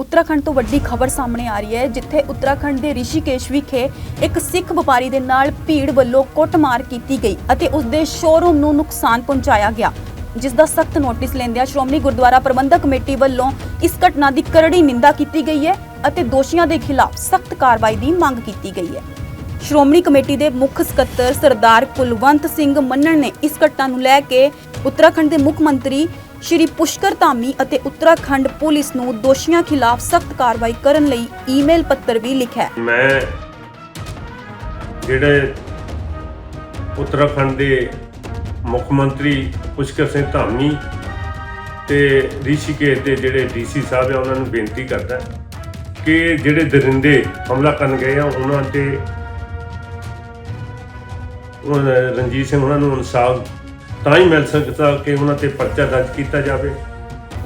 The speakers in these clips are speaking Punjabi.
ਉੱਤਰਾਖੰਡ ਤੋਂ ਵੱਡੀ ਖਬਰ ਸਾਹਮਣੇ ਆ ਰਹੀ ਹੈ, ਜਿੱਥੇ ਉੱਤਰਾਖੰਡ ਦੇ ਰਿਸ਼ੀਕੇਸ਼ ਵਿਖੇ ਇੱਕ ਸਿੱਖ ਵਪਾਰੀ ਦੇ ਨਾਲ ਭੀੜ ਵੱਲੋਂ ਕੁੱਟਮਾਰ ਕੀਤੀ ਗਈ ਅਤੇ ਉਸ ਦੇ ਸ਼ੋਰੂਮ ਨੂੰ ਨੁਕਸਾਨ ਪਹੁੰਚਾਇਆ ਗਿਆ। ਜਿਸ ਦਾ ਸਖਤ ਨੋਟਿਸ ਲੈਂਦਿਆਂ ਸ਼੍ਰੋਮਣੀ ਗੁਰਦੁਆਰਾ ਪ੍ਰਬੰਧਕ ਕਮੇਟੀ ਵੱਲੋਂ ਇਸ ਘਟਨਾ ਦੀ ਕਰੜੀ ਨਿੰਦਾ ਕੀਤੀ ਗਈ ਹੈ ਅਤੇ ਦੋਸ਼ੀਆਂ ਦੇ ਖਿਲਾਫ ਸਖਤ ਕਾਰਵਾਈ ਦੀ ਮੰਗ ਕੀਤੀ ਗਈ ਹੈ। ਸ਼੍ਰੋਮਣੀ ਕਮੇਟੀ ਦੇ ਮੁੱਖ ਸਕੱਤਰ ਸਰਦਾਰ ਕੁਲਵੰਤ ਸਿੰਘ ਮੰਨਣ ਨੇ ਇਸ ਘਟਨਾ ਨੂੰ ਲੈ ਕੇ ਉੱਤਰਾਖੰਡ ਦੇ ਮੁੱਖ ਮੰਤਰੀ ਸ਼੍ਰੀ ਪੁਸ਼ਕਰ ਧਾਮੀ ਅਤੇ ਉੱਤਰਾਖੰਡ ਪੁਲਿਸ ਨੂੰ ਦੋਸ਼ੀਆਂ ਖਿਲਾਫ ਸਖਤ ਕਾਰਵਾਈ ਕਰਨ ਲਈ ਈਮੇਲ ਪੱਤਰ ਵੀ ਲਿਖਿਆ ਮੈਂ ਜਿਹੜੇ ਉੱਤਰਾਖੰਡ ਦੇ ਮੁੱਖ ਮੰਤਰੀ ਪੁਸ਼ਕਰ ਸਿੰਘ ਧਾਮੀ ਤੇ ਰਿਸ਼ੀਕੇਸ਼ ਦੇ ਜਿਹੜੇ ਡੀਸੀ ਸਾਹਿਬ ਆ, ਉਹਨਾਂ ਨੂੰ ਬੇਨਤੀ ਕਰਦਾ ਕਿ ਜਿਹੜੇ ਦਰਿੰਦੇ ਹਮਲਾ ਕਰਨ ਗਏ ਆ, ਉਹਨਾਂ ਤੇ ਰਣਜੀਤ ਸਿੰਘ, ਉਹਨਾਂ ਨੂੰ ਇਨਸਾਫ ਤਾਂ ਹੀ ਮਿਲ ਸਕਦਾ ਕਿ ਉਹਨਾਂ ਤੇ ਪਰਚਾ ਦਰਜ ਕੀਤਾ ਜਾਵੇ।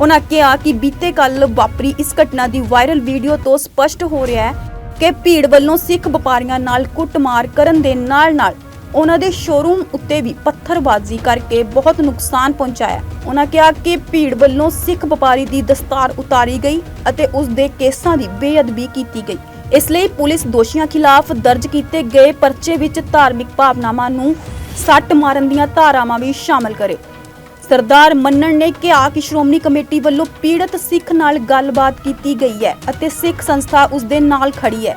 ਉਹਨਾਂ ਕਿਹਾ ਕਿ ਬੀਤੇ ਕੱਲ ਵਾਪਰੀ ਇਸ ਘਟਨਾ ਦੀ ਵਾਇਰਲ ਵੀਡੀਓ ਤੋਂ ਸਪਸ਼ਟ ਹੋ ਰਿਹਾ ਹੈ ਕਿ ਭੀੜ ਵੱਲੋਂ ਸਿੱਖ ਵਪਾਰੀਆਂ ਨਾਲ ਕੁੱਟਮਾਰ ਕਰਨ ਦੇ ਨਾਲ-ਨਾਲ ਉਹਨਾਂ ਦੇ ਸ਼ੋਰੂਮ ਉੱਤੇ ਵੀ ਪੱਥਰਬਾਜ਼ੀ ਕਰਕੇ ਬਹੁਤ ਨੁਕਸਾਨ ਪਹੁੰਚਾਇਆ। ਉਹਨਾਂ ਕਿਹਾ ਕਿ ਭੀੜ ਵੱਲੋਂ ਸਿੱਖ ਵਪਾਰੀ ਦੀ ਦਸਤਾਰ ਉਤਾਰੀ ਗਈ ਅਤੇ ਉਸ ਦੇ ਕੇਸਾਂ ਦੀ ਬੇਅਦਬੀ ਕੀਤੀ ਗਈ। ਇਸ ਲਈ ਪੁਲਿਸ ਦੋਸ਼ੀਆਂ ਖਿਲਾਫ ਦਰਜ ਕੀਤੇ ਗਏ ਪਰਚੇ ਵਿੱਚ ਧਾਰਮਿਕ ਭਾਵਨਾਵਾਂ ਨੂੰ ਸੱਟ ਮਾਰਨ ਦੀਆਂ ਧਾਰਾਵਾਂ ਵੀ ਸ਼ਾਮਲ ਕਰੇ। ਸਰਦਾਰ ਮੰਨਣ ਨੇ ਕਿਹਾ ਕਿ ਸ਼੍ਰੋਮਣੀ ਕਮੇਟੀ ਵੱਲੋਂ ਪੀੜਤ ਸਿੱਖ ਨਾਲ ਗੱਲਬਾਤ ਕੀਤੀ ਗਈ ਹੈ ਅਤੇ ਸਿੱਖ ਸੰਸਥਾ ਉਸ ਦੇ ਨਾਲ ਖੜੀ ਹੈ।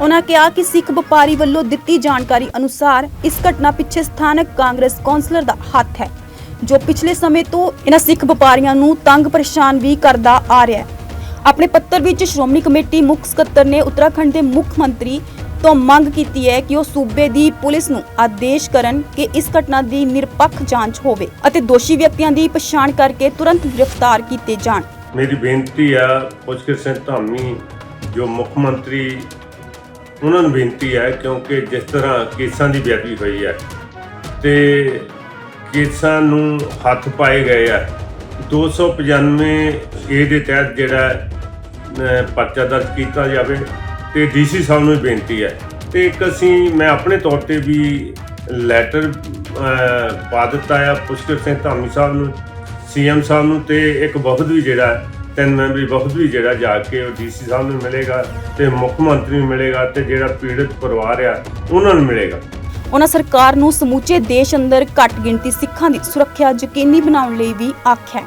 ਉਹਨਾਂ ਕਿਹਾ ਕਿ ਸਿੱਖ ਵਪਾਰੀ ਵੱਲੋਂ ਦਿੱਤੀ ਜਾਣਕਾਰੀ ਅਨੁਸਾਰ ਇਸ ਘਟਨਾ ਪਿੱਛੇ ਸਥਾਨਕ ਕਾਂਗਰਸ ਕੌਂਸਲਰ ਦਾ ਹੱਥ ਹੈ, ਜੋ ਪਿਛਲੇ ਸਮੇਂ ਤੋਂ ਇਹਨਾਂ ਸਿੱਖ ਵਪਾਰੀਆਂ ਨੂੰ ਤੰਗ ਪਰੇਸ਼ਾਨ ਵੀ ਕਰਦਾ ਆ ਰਿਹਾ ਹੈ। ਆਪਣੇ ਪੱਤਰ ਵਿੱਚ ਸ਼੍ਰੋਮਣੀ ਕਮੇਟੀ ਮੁੱਖ ਸਕੱਤਰ ਨੇ ਉੱਤਰਾਖੰਡ ਦੇ ਮੁੱਖ ਮੰਤਰੀ ਤੋਂ ਮੰਗ ਕੀਤੀ ਹੈ ਕਿ ਉਹ ਸੂਬੇ ਦੀ ਪੁਲਿਸ ਨੂੰ ਆਦੇਸ਼ ਕਰਨ ਕਿ ਇਸ ਘਟਨਾ ਦੀ ਨਿਰਪੱਖ ਜਾਂਚ ਹੋਵੇ ਅਤੇ ਦੋਸ਼ੀ ਵਿਅਕਤੀਆਂ ਦੀ ਪਛਾਣ ਕਰਕੇ ਤੁਰੰਤ ਗ੍ਰਿਫਤਾਰ ਕੀਤੇ ਜਾਣ। ਮੇਰੀ ਬੇਨਤੀ ਆ, ਪੁਸ਼ਕਰ ਸਿੰਘ ਧਾਮੀ, ਜੋ ਮੁੱਖ ਮੰਤਰੀ, ਉਹਨਾਂ ਨੂੰ ਬੇਨਤੀ ਹੈ ਕਿਉਂਕਿ ਜਿਸ ਤਰ੍ਹਾਂ ਕੇਸਾਂ ਦੀ ਬੇਅਦਬੀ ਹੋਈ ਹੈ ਤੇ ਕੇਸਾਂ ਨੂੰ ਹੱਥ ਪਾਏ ਗਏ ਆ 295 ਏ ਦੇ ਤਹਿਤ ਜਿਹੜਾ ਪਰਚਾ ਦਰਜ ਕੀਤਾ ਜਾਵੇ ਤੇ ਡੀਸੀ ਸਾਹਿਬ ਨੂੰ ਬੇਨਤੀ ਹੈ। ਤੇ ਇੱਕ ਅਸੀਂ, ਮੈਂ ਆਪਣੇ ਤੌਰ ਤੇ ਵੀ ਲੈਟਰ ਪਾ ਦਿੱਤਾ ਆ ਪੁਸ਼ਕਰ ਸਿੰਘ ਧਾਮੀ ਸਾਹਿਬ ਨੂੰ, ਸੀਐਮ ਸਾਹਿਬ ਨੂੰ ਤੇ ਇੱਕ ਵਫਦ ਵੀ ਜਿਹੜਾ, ਤਿੰਨ ਮੈਂਬਰੀ ਵਫਦ ਵੀ ਜਿਹੜਾ ਜਾ ਕੇ ਉਹ ਡੀਸੀ ਸਾਹਿਬ ਨੂੰ ਮਿਲੇਗਾ ਤੇ ਮੁੱਖ ਮੰਤਰੀ ਨੂੰ ਮਿਲੇਗਾ ਤੇ ਜਿਹੜਾ ਪੀੜਤ ਪਰਿਵਾਰ ਆ, ਉਹਨਾਂ ਨੂੰ ਮਿਲੇਗਾ। ਉਹਨਾਂ ਸਰਕਾਰ ਨੂੰ ਸਮੁੱਚੇ ਦੇਸ਼ ਅੰਦਰ ਘੱਟ ਗਿਣਤੀ ਸਿੱਖਾਂ ਦੀ ਸੁਰੱਖਿਆ ਯਕੀਨੀ ਬਣਾਉਣ ਲਈ ਵੀ ਆਖਿਆ